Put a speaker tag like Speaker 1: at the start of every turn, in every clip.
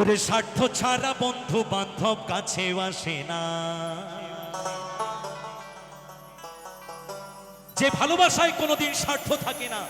Speaker 1: ওরে স্বার্থ ছাড়া বন্ধু বান্ধব কাছে আসে না। যে ভালোবাসায় কোনোদিন স্বার্থ থাকে না,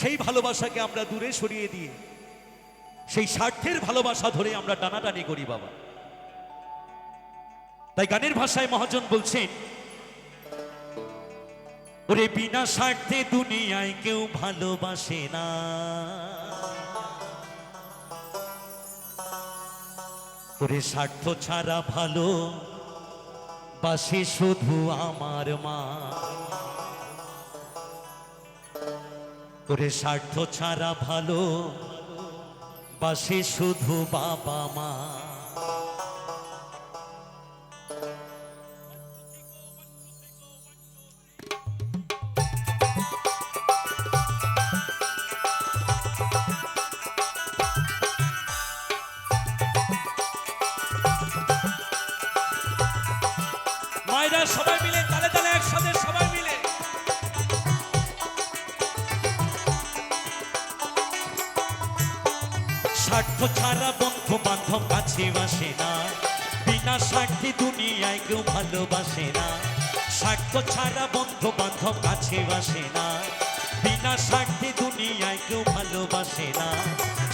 Speaker 1: সেই ভালোবাসাকে আমরা দূরে সরিয়ে দিয়ে, সেই স্বার্থের ভালোবাসা ধরে আমরা টানাটানি করি বাবা। তাই গানের ভাষায় মহাজন বলছেন, ওরে বিনা স্বার্থে দুনিয়ায় কেউ ভালোবাসে না। ওরে স্বার্থ ছাড়া ভালো, বাসে শুধু আমার মা। করে স্বার্থ ছাড়া ভালো, বাসে শুধু বাবা মা। সবাই মিলে, তালে তালে একসাথে সবাই মিলে। স্বার্থ ছাড়া বন্ধু বান্ধব কাছে বাসে না। বিনা স্বার্থে দুনিয়ায় কেউ ভালোবাসে বাসে না। বিনা স্বার্থে দুনিয়ায় কেউ ভালোবাসে না।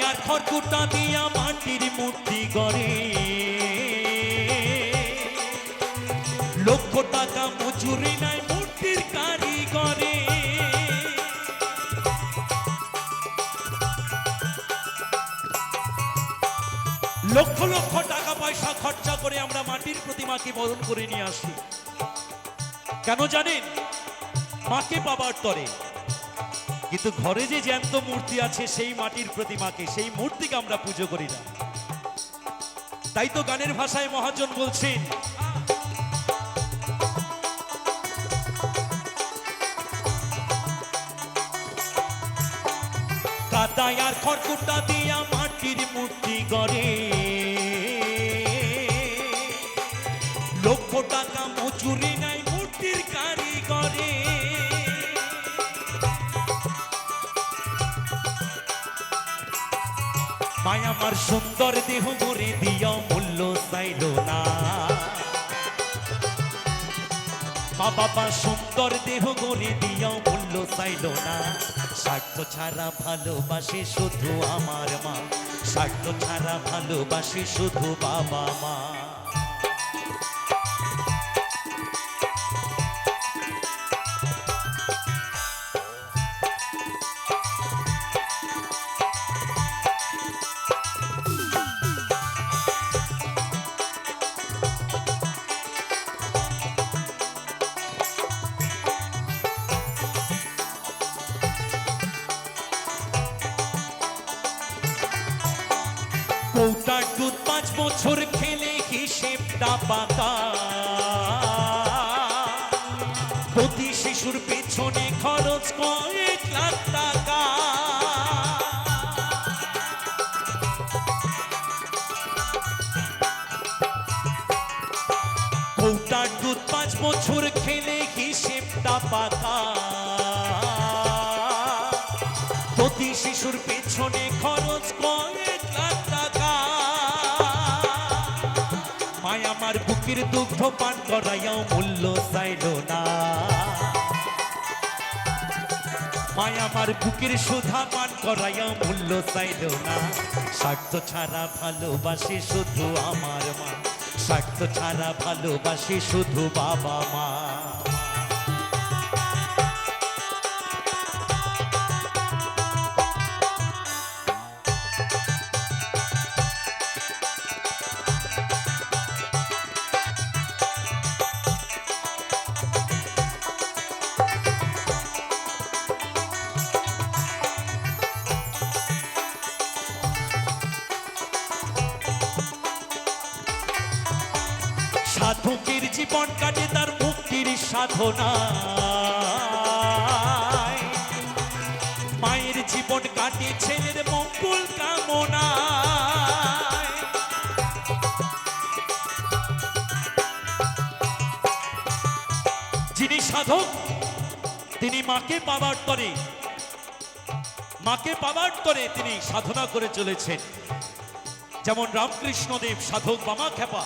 Speaker 1: আর খড়কুটা দিয়া মাটির মূর্তি গড়ে। লক্ষ টাকা মজুরি নাই মূর্তির কারিগরে। লক্ষ লক্ষ টাকা পয়সা খরচা করে আমরা মাটির প্রতিমাকে বরণ করে নিয়ে আসি। কেন জানেন? মাকে পাবার তরে কিন্তু ঘরে যে জ্যান্ত মূর্তি আছে, সেই মাটির প্রতিমাকে, সেই মূর্তিকে আমরা পুজো করি না। তাই তো গানের ভাষায় মহাজন বলছেন, কাদায় আর খড়কুটা দিয়া মাটির মূর্তি গড়ে। লক্ষ টাকা মজুরি নাই মায় আমার সুন্দর দেহ মরে দিও মূল্য চাইল না। মা বাবা সুন্দর দেহ গড়ে দিও মূল্য চাইল না। স্বার্থ ছাড়া ভালোবাসে শুধু আমার মা। স্বার্থ ছাড়া ভালোবাসে শুধু বাবা মা। কৌটার দুধ পাঁচ বছর খেলে হিসেবটা পাকা। প্রতি শিশুর পেছনে খরচ কয়েক লাখ টাকা। কৌটার দুধ পাঁচ বছর খেলে হিসেবটা পাকা। প্রতি শিশুর পেছনে খরচ কয়েক লাখ মায় আমার বুকের দুগ্ধ পান করাইয়াও মূল্য চাইল না। মায় আমার বুকির সুধা পান করাইয়াও মূল্য চাইল না। স্বার্থ ছাড়া ভালোবাসে শুধু আমার মা। স্বার্থ ছাড়া ভালোবাসে শুধু বাবা মা। জীবন কাটে তার মুক্তির সাধনা মায়ের জীবন কাটে ছেলের মঙ্গল কামনায়। যিনি সাধক, তিনি মাকে পাবার তরে মাকে পাবার তরে তিনি সাধনা করে চলেছেন। যেমন রামকৃষ্ণদেব সাধক বামা খেপা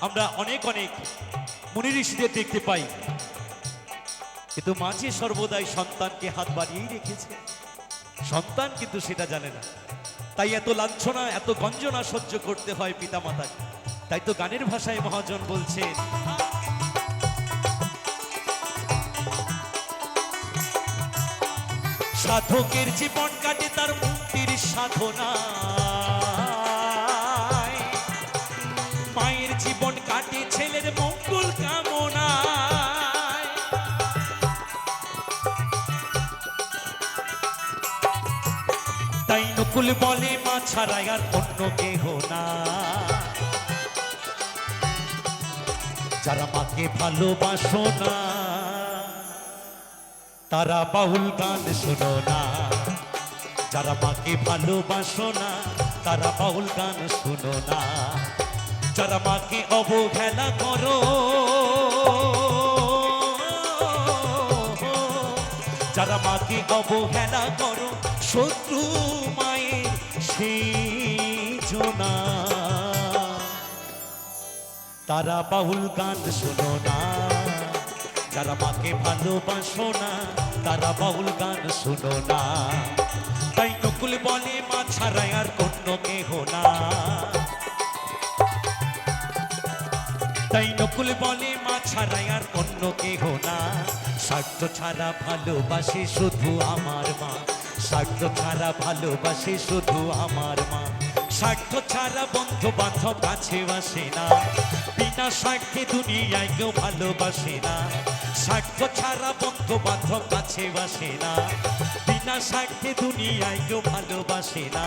Speaker 1: আমরা অনেক অনেক মুনি ঋষিদের দেখতে পাই। কিন্তু মাঝে সর্বদাই সন্তানকে হাত বাড়িয়েই রেখেছে। সন্তান কিন্তু সেটা জানে না। তাই এত লাঞ্ছনা, এত গঞ্জনা সহ্য করতে হয় পিতামাতাকে তাই তো গানের ভাষায় মহাজন বলছেন, সাধকের জীবন কাটে তার মুক্তির সাধনা। নকুল বলে মা ছাড়া আর অন্য কেহ না। যারা মাকে ভালোবাসো না, তারা বাউল গান শোনো না। যারা মাকে ভালোবাসো না, তারা বাউল গান শোনো না। যারা মাকে অবহেলা করো, যারা মাকে অবহেলা করো শত্রু মায়ের সেই জোনা। তারা বাউল গান শোনো না, যারা মাকে ভালোবাসো না, তারা বাউল গান শোনো না। তাই নকুল বলে, মা ছাড়াই আর অন্য কেহ না। তাই নকুল বলে, মা ছাড়াই আর অন্য কেহ না। স্বার্থ ছাড়া ভালোবাসে শুধু আমার মা। স্বার্থ ছাড়া ভালোবাসে শুধু আমার মা। স্বার্থ ছাড়া বন্ধু বান্ধব কাছে বাসে না। বিনা স্বার্থে দুনিয়ায় কেউ ভালোবাসে না। স্বার্থ ছাড়া বন্ধু বান্ধব কাছে বাসে না। বিনা স্বার্থে দুনিয়ায় কেউ ভালোবাসে না।